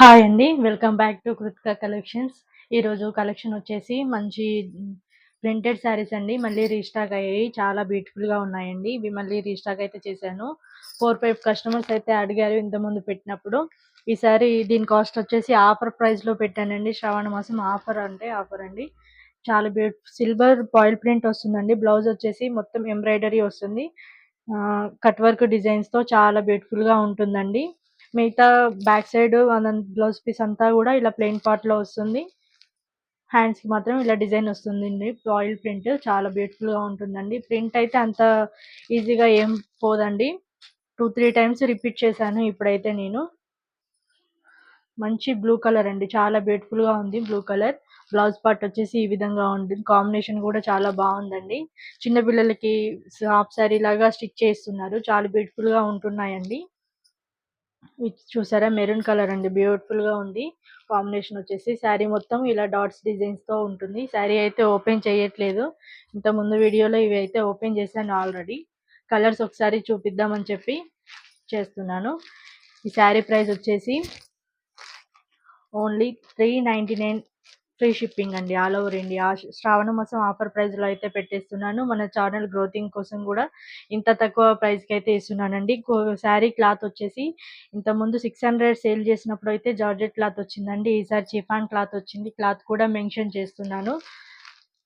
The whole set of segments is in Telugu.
హాయ్ అండి. Welcome back to Krithika collections. ఈరోజు కలెక్షన్ వచ్చేసి మంచి ప్రింటెడ్ శారీస్ అండి. మళ్ళీ రీస్టాక్ అయ్యాయి చాలా బ్యూటిఫుల్గా ఉన్నాయండి. ఇవి మళ్ళీ రీస్టాక్ అయితే చేశాను. ఫోర్ ఫైవ్ కస్టమర్స్ అయితే అడిగారు ఇంతకుముందు పెట్టినప్పుడు. ఈసారి దీని కాస్ట్ వచ్చేసి ఆఫర్ ప్రైస్లో పెట్టానండి. శ్రావణ మాసం ఆఫర్ అంటే ఆఫర్ అండి. చాలా బ్యూటిఫుల్ సిల్వర్ పాయిల్ ప్రింట్ వస్తుందండి. బ్లౌజ్ వచ్చేసి మొత్తం ఎంబ్రాయిడరీ వస్తుంది. కట్ వర్క్ డిజైన్స్తో చాలా బ్యూటిఫుల్గా ఉంటుందండి. మిగతా బ్యాక్ సైడ్ బ్లౌజ్ పీస్ అంతా కూడా ఇలా ప్లెయిన్ పార్ట్లో వస్తుంది. హ్యాండ్స్కి మాత్రం ఇలా డిజైన్ వస్తుంది ఆయిల్ ప్రింట్ చాలా బ్యూటిఫుల్గా ఉంటుందండి. ప్రింట్ అయితే అంత ఈజీగా ఏం పోదండి. టూ త్రీ టైమ్స్ రిపీట్ చేశాను ఇప్పుడైతే నేను. మంచి బ్లూ కలర్ అండి. చాలా బ్యూటిఫుల్గా ఉంది బ్లూ కలర్ బ్లౌజ్ పార్ట్ వచ్చేసి ఈ విధంగా ఉంటుంది. కాంబినేషన్ కూడా చాలా బాగుందండి. చిన్నపిల్లలకి హాఫ్ సారీ లాగా స్టిచ్ చేస్తున్నారు. చాలా బ్యూటిఫుల్గా ఉంటున్నాయండి. చూసారా? మెరూన్ కలర్ అండి. బ్యూటిఫుల్గా ఉంది. కాంబినేషన్ వచ్చేసి శారీ మొత్తం ఇలా డాట్స్ డిజైన్స్తో ఉంటుంది. శారీ అయితే ఓపెన్ చేయట్లేదు. ఇంత ముందు వీడియోలో ఇవి అయితే ఓపెన్ చేశాను ఆల్రెడీ. కలర్స్ ఒకసారి చూపిద్దామని చెప్పి చేస్తున్నాను. ఈ శారీ ప్రైస్ వచ్చేసి only three ninety nine free shipping అండి ఆల్ ఓవర్ ఇండియా. శ్రావణ మాసం ఆఫర్ ప్రైస్లో అయితే పెట్టేస్తున్నాను. మన ఛానల్ గ్రోతింగ్ కోసం కూడా ఇంత తక్కువ ప్రైస్కి అయితే ఇస్తున్నానండి శారీ క్లాత్ వచ్చేసి ఇంతకుముందు సిక్స్ హండ్రెడ్ సేల్ చేసినప్పుడు అయితే జార్జెట్ క్లాత్ వచ్చిందండి. ఈసారి చిఫాన్ క్లాత్ వచ్చింది. క్లాత్ కూడా మెన్షన్ చేస్తున్నాను.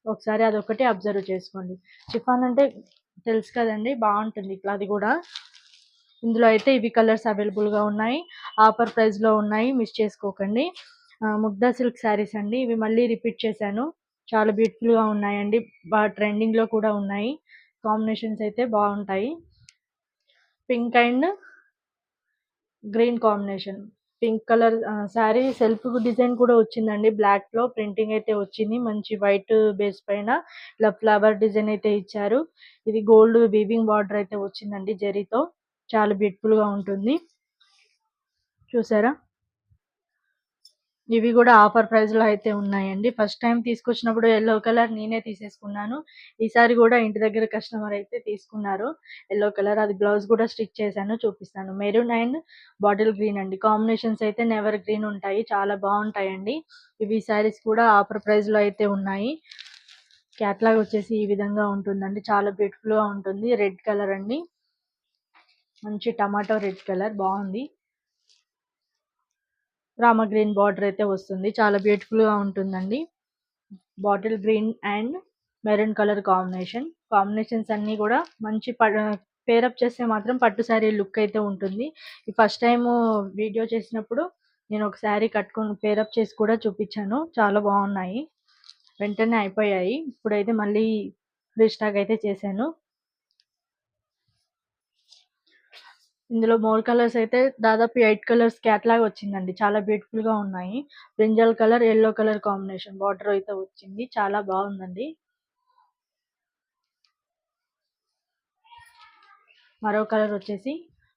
ఒకసారి అదొకటి అబ్జర్వ్ చేసుకోండి. చిఫాన్ అంటే తెలుసు కదండి బాగుంటుంది అది కూడా. ఇందులో అయితే ఇవి కలర్స్ అవైలబుల్గా ఉన్నాయి. ఆఫర్ ప్రైస్లో ఉన్నాయి. మిస్ చేసుకోకండి. ముగ్ధా సిల్క్ శారీస్ అండి. ఇవి మళ్ళీ రిపీట్ చేశాను. చాలా బ్యూటిఫుల్గా ఉన్నాయండి. బాగా ట్రెండింగ్లో కూడా ఉన్నాయి. కాంబినేషన్స్ అయితే బాగుంటాయి. Pink and green combination. Pink colour sari self design కూడా వచ్చిందండి. బ్లాక్లో ప్రింటింగ్ అయితే వచ్చింది. మంచి వైట్ బేస్ పైన ఇలా ఫ్లవర్ డిజైన్ అయితే ఇచ్చారు. ఇది గోల్డ్ వీవింగ్ బార్డర్ అయితే వచ్చిందండి జరీతో. చాలా బ్యూటిఫుల్గా ఉంటుంది. చూసారా? ఇవి కూడా ఆఫర్ ప్రైస్లో అయితే ఉన్నాయండి. ఫస్ట్ టైం తీసుకొచ్చినప్పుడు ఎల్లో కలర్ నేనే తీసేసుకున్నాను. ఈసారి కూడా ఇంటి దగ్గర కస్టమర్ అయితే తీసుకున్నారు. ఎల్లో కలర్ అది బ్లౌజ్ కూడా స్టిచ్ చేశాను చూపిస్తాను. మెరూన్ అండ్ బాటిల్ గ్రీన్ అండి. కాంబినేషన్స్ అయితే నెవర్ గ్రీన్ ఉంటాయి. చాలా బాగుంటాయండి. ఇవి సారీస్ కూడా ఆఫర్ ప్రైస్లో అయితే ఉన్నాయి. క్యాట్లాగ్ వచ్చేసి ఈ విధంగా ఉంటుందండి. చాలా బ్యూటిఫుల్గా ఉంటుంది. రెడ్ కలర్ అండి. మంచి టమాటో రెడ్ కలర్. బాగుంది. రామ గ్రీన్ బార్డర్ అయితే వస్తుంది. చాలా బ్యూటిఫుల్గా ఉంటుందండి. Bottle green and maroon colour combination. Combinations అన్నీ కూడా మంచి పేరప్ చేస్తే మాత్రం పట్టు శారీ లుక్ అయితే ఉంటుంది. ఈ ఫస్ట్ టైం వీడియో చేసినప్పుడు నేను ఒక శారీ కట్టుకొని పేరప్ చేసి కూడా చూపించాను. చాలా బాగున్నాయి. వెంటనే అయిపోయాయి. ఇప్పుడైతే మళ్ళీ రీస్టాక్ అయితే చేశాను. ఇందులో మోర్ కలర్స్ అయితే దాదాపు ఎయిట్ కలర్స్ క్యాట్లాగ్ వచ్చిందండి. చాలా బ్యూటిఫుల్గా ఉన్నాయి. Brinjal colour yellow colour combination border అయితే వచ్చింది. చాలా బాగుందండి. మరో కలర్ వచ్చేసి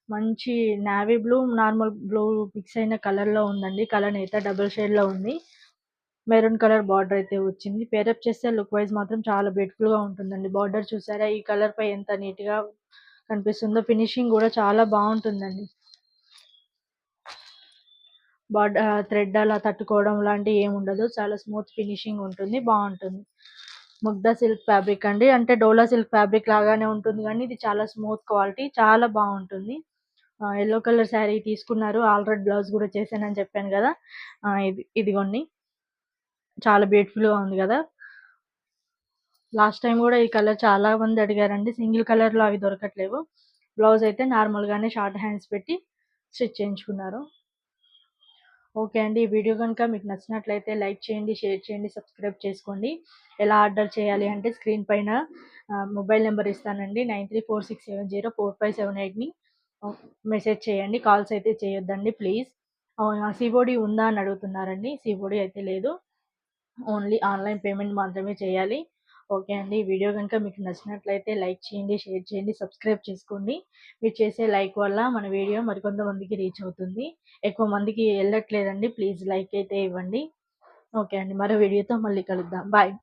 మంచి navy blue normal blue mix అయిన కలర్లో ఉందండి. కలర్ అయితే డబుల్ షేడ్లో ఉంది. మెరూన్ కలర్ బార్డర్ అయితే వచ్చింది. పేరప్ చేస్తే లుక్ వైజ్ మాత్రం చాలా బ్యూటిఫుల్గా ఉంటుందండి. బార్డర్ చూసారా? ఈ కలర్ పై ఎంత నీట్గా కనిపిస్తుందో. ఫినిషింగ్ కూడా చాలా బాగుంటుందండి. బాడ్ థ్రెడ్ అలా తట్టుకోవడం లాంటివి ఏమి ఉండదు. చాలా స్మూత్ ఫినిషింగ్ ఉంటుంది. బాగుంటుంది. ముగ్దా సిల్క్ ఫ్యాబ్రిక్ అండి. అంటే డోలా సిల్క్ ఫ్యాబ్రిక్ లాగానే ఉంటుంది కానీ ఇది చాలా స్మూత్ క్వాలిటీ. చాలా బాగుంటుంది. ఎల్లో కలర్ శారీ తీసుకున్నారు. ఆల్రెడీ బ్లౌజ్ కూడా చేశానని చెప్పాను కదా. ఇది ఇదిగోండి. చాలా బ్యూటిఫుల్గా ఉంది కదా. లాస్ట్ టైం కూడా ఈ కలర్ చాలా మంది అడిగారండి. సింగిల్ కలర్లో అవి దొరకట్లేవు. బ్లౌజ్ అయితే నార్మల్గానే షార్ట్ హ్యాండ్స్ పెట్టి స్టిచ్ చేయించుకున్నారు. ఓకే అండి. ఈ వీడియో కనుక మీకు నచ్చినట్లయితే లైక్ చేయండి షేర్ చేయండి సబ్స్క్రైబ్ చేసుకోండి. ఎలా ఆర్డర్ చేయాలి అంటే స్క్రీన్ పైన మొబైల్ నెంబర్ ఇస్తానండి. Nine three four six seven zero four five seven ఎయిట్ని message చేయండి. కాల్స్ అయితే చేయొద్దండి ప్లీజ్. సిబోడి ఉందా అని అడుగుతున్నారండి. సిబోడి అయితే లేదు. ఓన్లీ ఆన్లైన్ పేమెంట్ మాత్రమే చేయాలి. ఓకే అండి. ఈ వీడియో కనుక మీకు నచ్చినట్లయితే లైక్ చేయండి షేర్ చేయండి సబ్స్క్రైబ్ చేసుకోండి. మీరు చేసే లైక్ వల్ల మన వీడియో మరికొంతమందికి రీచ్ అవుతుంది. ఎక్కువ మందికి వెళ్ళట్లేదండి. ప్లీజ్ లైక్ అయితే ఇవ్వండి. ఓకే అండి. మరో వీడియోతో మళ్ళీ కలుద్దాం. బాయ్.